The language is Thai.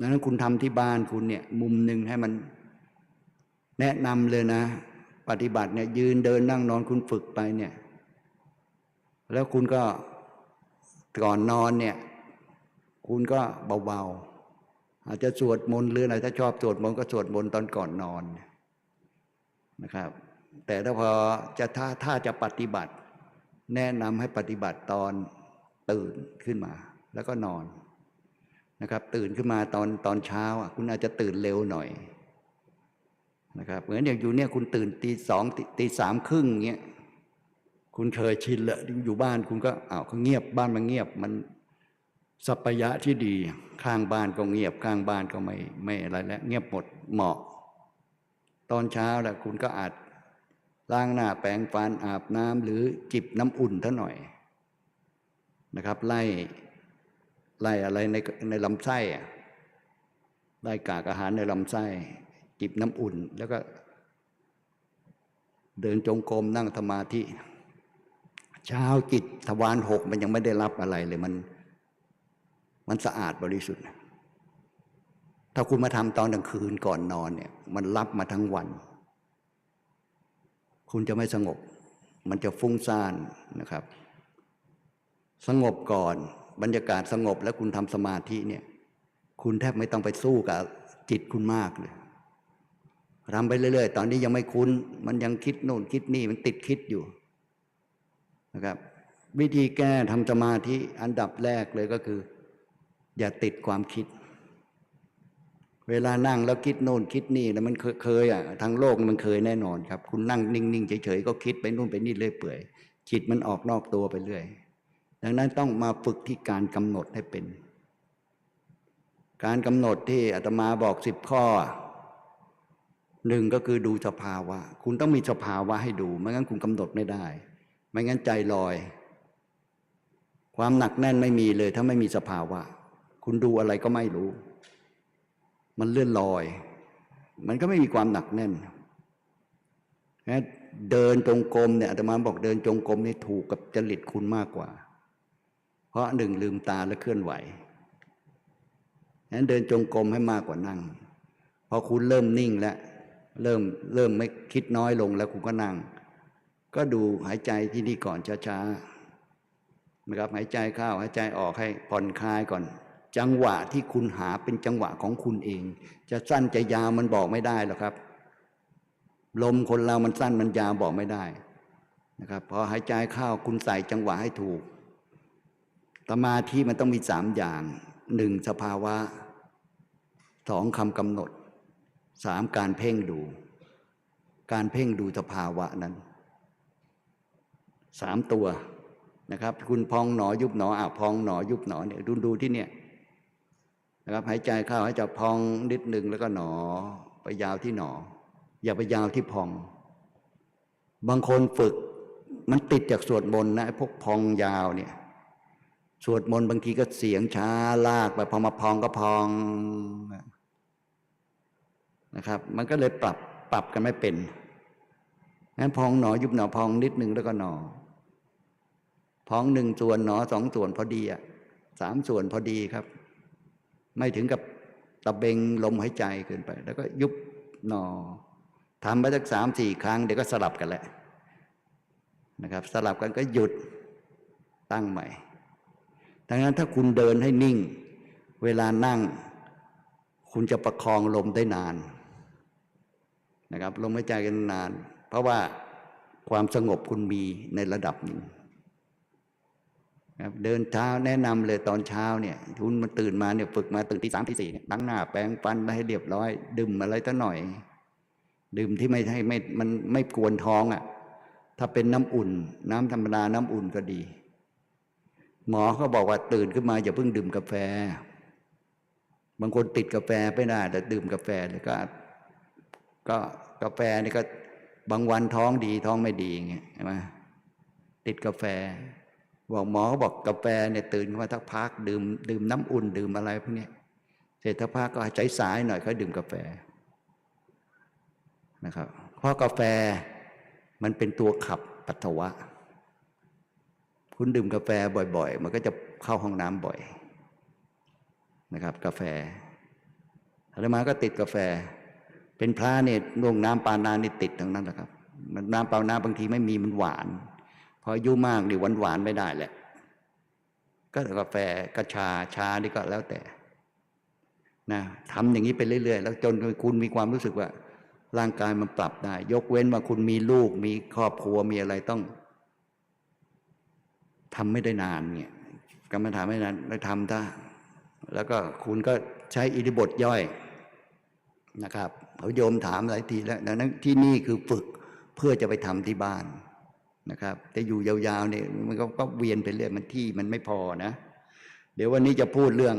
ดังนั้นคุณทำที่บ้านคุณเนี่ยมุมหนึ่งให้มันแนะนำเลยนะ ปฏิบัติเนี่ยยืนเดินนั่งนอนคุณฝึกไปเนี่ย แล้วคุณก็ก่อนนอนเนี่ย คุณก็เบาๆอาจจะสวดมนต์หรืออะไรถ้าชอบสวดมนต์ก็สวดมนต์ตอนก่อนนอนนะครับ แต่ถ้าพอจะถ้าถ้าจะปฏิบัติ แนะนำให้ปฏิบัติตอนตื่นขึ้นมา แล้วก็นอน นะครับ ตื่นขึ้นมาตอนตอนเช้าคุณอาจจะตื่นเร็วหน่อยนะครับเหมือนอย่างอยู่เนี่ยคุณตื่นตีสองตีสามครึ่งเงี้ยคุณเคยชินลยอยู่บ้านคุณก็อ้าวเขาเงียบบ้านมันเงียบมันสัปยะที่ดีข้างบ้านก็เงียบข้างบ้านก็ไม่ไม่อะไรแล้วเงียบหมดเหมาะ ตอนเช้าแหละคุณก็อาจล้างหน้าแปรงฟันอาบน้ำหรือจิบน้ำอุ่นเท่าหน่อยนะครับ ไล่ ไล่อะไรในในลำไส้ไล่กากอาหารในลำไส้ จิบน้ำอุ่น แล้วก็ เดินจงกรมนั่งสมาธิเช้าจิตทวารหกมันยังไม่ได้รับอะไรเลยมัน มันสะอาดบริสุทธิ์ ถ้าคุณมาทำตอนกลางคืนก่อนนอนเนี่ย มันรับมาทั้งวัน คุณจะไม่สงบ มันจะฟุ้งซ่านนะครับ สงบก่อน บรรยากาศสงบแล้วคุณทำสมาธิเนี่ย คุณแทบไม่ต้องไปสู้กับจิตคุณมากเลยทำไปเรื่อย ๆ ตอนนี้ยังไม่คุ้น มันยังคิดโน่นคิดนี่มันติดคิดอยู่นะครับ วิธีแก้ทำสมาธิอันดับแรกเลยก็คือ อย่าติดความคิด เวลานั่งแล้วคิดโน่นคิดนี่แล้วมันเคยเคยอะทางโลกมันเคยแน่นอนครับ คุณนั่งนิ่งๆเฉยๆก็คิดไปนู่นไปนี่เรื่อยเปื่อยจิตมันออกนอกตัวไปเรื่อย ดังนั้นต้องมาฝึกที่การกำหนดให้เป็น การกำหนดที่อาตมาบอกสิบข้อหนึ่งก็คือดูสภาวะ คุณต้องมีสภาวะให้ดู ไม่งั้นคุณกำหนดไม่ได้ ไม่งั้นใจลอย ความหนักแน่นไม่มีเลย ถ้าไม่มีสภาวะ คุณดูอะไรก็ไม่รู้ มันเลื่อนลอย มันก็ไม่มีความหนักแน่นเดินจงกรมเนี่ยอาตมาบอกเดินจงกรมนี่ถูกกับจริตคุณมากกว่า เพราะหนึ่งลืมตาและเคลื่อนไหวนั้นเดินจงกรมให้มากกว่านั่ง พอคุณเริ่มนิ่งแล้วเริ่มเริ่มไม่คิดน้อยลงแล้วคุณก็นั่ง ก็ดูหายใจที่นี่ก่อนช้าๆนะครับหายใจเข้าหายใจออกให้ผ่อนคลายก่อน จังหวะที่คุณหาเป็นจังหวะของคุณเอง จะสั้นจะยาวมันบอกไม่ได้หรอกครับ ลมคนเรามันสั้นมันยาวบอกไม่ได้นะครับพอหายใจเข้าคุณใส่จังหวะให้ถูก สมาธิมันต้องมีสามอย่างหนึ่งสภาวะสองคำกำหนดสามการเพ่งดู การเพ่งดูสภาวะนั้นสามตัวนะครับ คุณพองหนอยุบหนออะพองหนอยุบหนอเนี่ยดูดูที่เนี่ยนะครับหายใจเข้าให้จพองนิดหนึ่งแล้วก็หนอ ไปยาวที่หนอ อย่าไปยาวที่พอง บางคนฝึกมันติดจากสวดมนต์นะไอ้พวกพองยาวเนี่ย สวดมนต์บางทีก็เสียงช้าลากไปพอมาพองก็พองนะครับ มันก็เลยปรับปรับกันไม่เป็นงั้นพองหนอยุบหนอพองนิดหนึ่งแล้วก็หนอ พองหนึ่งส่วนหนอสองส่วนพอดีอะสามส่วนพอดีครับ ไม่ถึงกับตะเบงลมหายใจเกินไป แล้วก็ยุบหนอทำไปสักสามสี่ครั้งเดี๋ยวก็สลับกันแหละนะครับ สลับกันก็หยุดตั้งใหม่ ดังนั้นถ้าคุณเดินให้นิ่ง เวลานั่ง คุณจะประคองลมได้นานนะครับลมหายใจกันนาน เพราะว่าความสงบคุณมีในระดับหนึ่งเดินเช้าแนะนำเลยตอนเช้าเนี่ยคุณมาตื่นมาเนี่ยฝึกมาตื่นที่สามที่สี่เนี่ยล้งหน้าแปรงฟันให้เรียบร้อย ดื่มอะไรตั้งหน่อย ดื่มที่ไม่ให้ไม่มันไม่กวนท้องอะ่ะถ้าเป็นน้ำอุ่น น้ำธรรมดาน้ำอุ่นก็ดี หมอเขาบอกว่าตื่นขึ้นมาอย่าเพิ่งดื่มกาแฟ บางคนติดกาแฟไม่ได้แต่ดื่มกาแฟเลยก็ก็กาแฟนี่ก็บางวันท้องดีท้องไม่ดีอย่างเงี้ยใช่ไหมติดกาแฟ บอกหมอเขาบอกกาแฟเนี่ยตื่นขึ้นมาทักพักดื่มดื่มน้ำอุ่นดื่มอะไรพวกนี้เสร็จทักพักก็ใจสายหน่อยเขาดื่มกาแฟนะครับเพราะกาแฟมันเป็นตัวขับปัสสาวะ คุณดื่มกาแฟบ่อยๆ มันก็จะเข้าห้องน้ำบ่อยนะครับ กาแฟอาตมาก็ติดกาแฟ เป็นพระเนี่ยลงน้ำปานานี่ติดทั้งนั้นแหละครับ มันน้ำปานาบางทีไม่มีมันหวาน พออายุมากนี่หวานหวานไม่ได้แหละ ก็กาแฟกระชาชานี่ก็แล้วแต่นะทำอย่างนี้ไปเรื่อย ๆ แล้วจนคุณมีความรู้สึกว่า ร่างกายมันปรับได้ ยกเว้นว่าคุณมีลูกมีครอบครัวมีอะไรต้อง ทำไม่ได้นานเนี่ยกรรมฐานไม่นานได้ทำถ้าแล้วก็คุณก็ใช้อิริบทย่อยนะครับเขาโยมถามหลายทีแล้วดังนั้นที่นี่คือฝึกเพื่อจะไปทำที่บ้านนะครับ แต่อยู่ยาวๆเนี่ยมันก็เวียนไปเรื่อยมันที่มันไม่พอนะ เดี๋ยววันนี้จะพูดเรื่อง